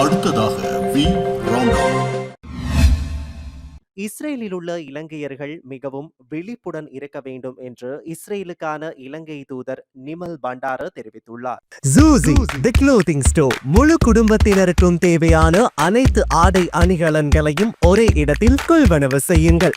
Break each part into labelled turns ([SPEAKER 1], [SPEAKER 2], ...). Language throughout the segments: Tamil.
[SPEAKER 1] அடுத்ததாக வி.
[SPEAKER 2] இஸ்ரேலில் உள்ள இலங்கையர்கள் மிகவும் விழிப்புடன் இருக்க வேண்டும் என்று இஸ்ரேலுக்கான இலங்கை தூதர் நிமல் பண்டார தெரிவித்துள்ளார்.
[SPEAKER 3] ஜூசி தி க்ளோத்திங் ஸ்டோர் முழு குடும்பத்தினருக்கும் தேவையான அனைத்து ஆடை அணிகலன்களையும் ஒரே இடத்தில் கொள்வனவு செய்யுங்கள்.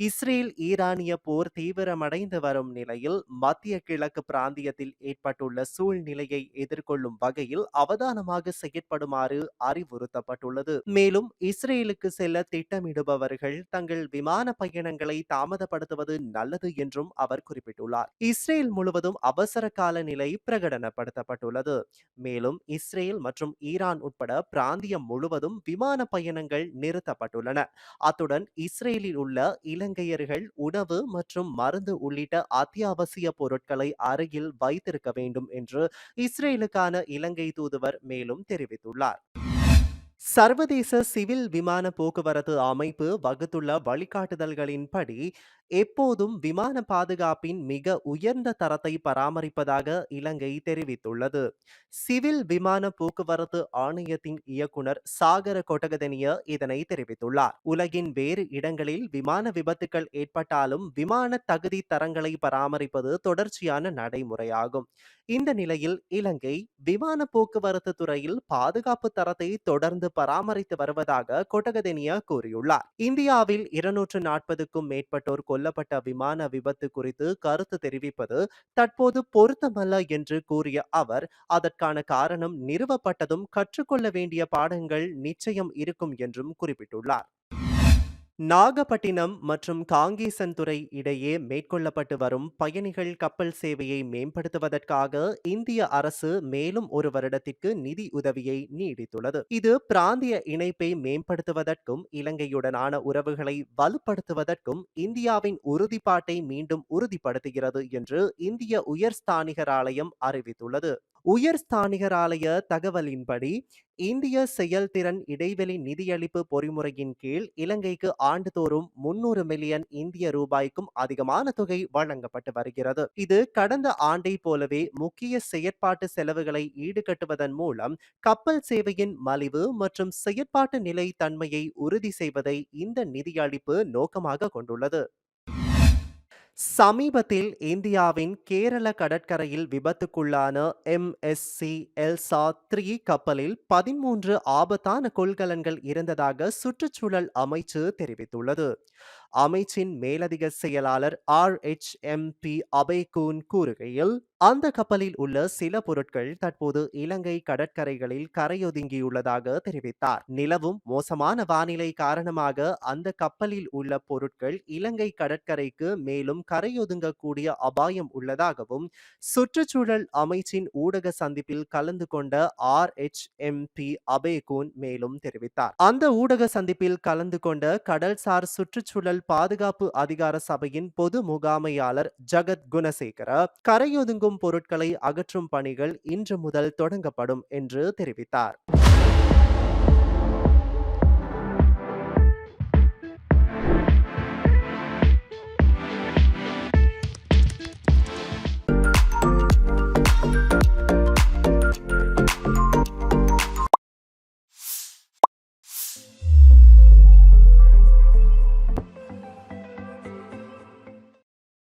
[SPEAKER 2] இஸ்ரேல் ஈரானிய போர் தீவிரமடைந்து வரும் நிலையில் மத்திய கிழக்கு பிராந்தியத்தில் ஏற்பட்டுள்ள சூழ்நிலையை எதிர்கொள்ளும் வகையில் அவதானமாக செயற்படுமாறு அறிவுறுத்தப்பட்டுள்ளது. மேலும் இஸ்ரேலுக்கு செல்ல திட்டமிடுபவர்கள் தங்கள் விமான பயணங்களை தாமதப்படுத்துவது நல்லது என்றும் அவர் குறிப்பிட்டுள்ளார். இஸ்ரேல் முழுவதும் அவசர கால நிலை பிரகடனப்படுத்தப்பட்டுள்ளது. மேலும் இஸ்ரேல் மற்றும் ஈரான் உட்பட பிராந்தியம் முழுவதும் விமான பயணங்கள் நிறுத்தப்பட்டுள்ளன. அத்துடன் இஸ்ரேலில் உள்ள இலங்கையர்கள் உணவு மற்றும் மருந்து உள்ளிட்ட அத்தியாவசிய பொருட்களை அருகில் வைத்திருக்க வேண்டும் என்று இஸ்ரேலுக்கான இலங்கை தூதுவர் மேலும் தெரிவித்துள்ளார். சர்வதேச சிவில் விமான போக்குவரத்து அமைப்பு வகுத்துள்ள வழிகாட்டுதல்களின்படி எப்போதும் விமான பாதுகாப்பின் மிக உயர்ந்த தரத்தை பராமரிப்பதாக இலங்கை தெரிவித்துள்ளது. சிவில் விமான போக்குவரத்து ஆணையத்தின் இயக்குனர் சாகர கொட்டகதனிய இதனை தெரிவித்துள்ளார். உலகின் வேறு இடங்களில் விமான விபத்துக்கள் ஏற்பட்டாலும் விமான தகுதி தரங்களை பராமரிப்பது தொடர்ச்சியான நடைமுறையாகும். இந்த நிலையில் இலங்கை விமான போக்குவரத்து துறையில் பாதுகாப்பு தரத்தை தொடர்ந்து பராமரித்து வருவதாக கொட்டகதனிய கூறியுள்ளார். இந்தியாவில் இருநூற்று நாற்பதுக்கும் மேற்பட்டோர் கொல்ல கொல்லப்பட்ட விமான விபத்து குறித்து கருத்து தெரிவிப்பது தற்போது பொருத்தமல்ல என்று கூறிய அவர் அதற்கான காரணம் நிறுவப்பட்டதும் கற்றுக்கொள்ள வேண்டிய பாடங்கள் நிச்சயம் இருக்கும் என்றும் குறிப்பிட்டுள்ளார். நாகப்பட்டினம் மற்றும் காங்கேசன்துறை இடையே மேற்கொள்ளப்பட்டு வரும் பயணிகள் கப்பல் சேவையை மேம்படுத்துவதற்காக இந்திய அரசு மேலும் ஒரு வருடத்திற்கு நிதி உதவியை நீடித்துள்ளது. இது பிராந்திய இணைப்பை மேம்படுத்துவதற்கும் இலங்கையுடனான உறவுகளை வலுப்படுத்துவதற்கும் இந்தியாவின் உறுதிப்பாட்டை மீண்டும் உறுதிப்படுத்துகிறது என்று இந்திய உயர்ஸ்தானிகர் ஆலயம் அறிவித்துள்ளது. உயர் ஸ்தானிகராலய தகவலின்படி இந்திய செயல்திறன் இடைவெளி நிதியளிப்பு பொறிமுறையின் கீழ் இலங்கைக்கு ஆண்டுதோறும் முன்னூறு மில்லியன் இந்திய ரூபாய்க்கும் அதிகமான தொகை வழங்கப்பட்டு வருகிறது. இது கடந்த ஆண்டை போலவே முக்கிய செயற்பாட்டு செலவுகளை ஈடுகட்டுவதன் மூலம் கப்பல் சேவையின் மலிவு மற்றும் செயற்பாட்டு நிலை தன்மையை உறுதி செய்வதை இந்த நிதியளிப்பு நோக்கமாக கொண்டுள்ளது. சமீபத்தில் இந்தியாவின் கேரள கடற்கரையில் விபத்துக்குள்ளான எம்எஸ்சி எல்சா த்ரீ கப்பலில் பதிமூன்று ஆபத்தான கொள்கலன்கள் இருந்ததாக சுற்றுச்சூழல் அமைச்சு தெரிவித்துள்ளது. அமைச்சின் மேலதிக செயலாளர் R H M P Abeykoon கூறுகையில் அந்த கப்பலில் உள்ள சில பொருட்கள் தற்போது இலங்கை கடற்கரைகளில் கரையொதுங்கியுள்ளதாக தெரிவித்தார். நிலவும் மோசமான வானிலை காரணமாக அந்த கப்பலில் உள்ள பொருட்கள் இலங்கை கடற்கரைக்கு மேலும் கரையொதுங்கக்கூடிய அபாயம் உள்ளதாகவும் சுற்றுச்சூழல் அமைச்சின் ஊடக சந்திப்பில் கலந்து கொண்ட R H M P Abeykoon மேலும் தெரிவித்தார். அந்த ஊடக சந்திப்பில் கலந்து கொண்ட கடல்சார் சுற்றுச்சூழல் பாதுகாப்பு அதிகார சபையின் பொது முகாமையாளர் ஜகத் குணசேகர கரையொதுங்கும் பொருட்களை அகற்றும் பணிகள் இன்று முதல் தொடங்கப்படும் என்று தெரிவித்தார்.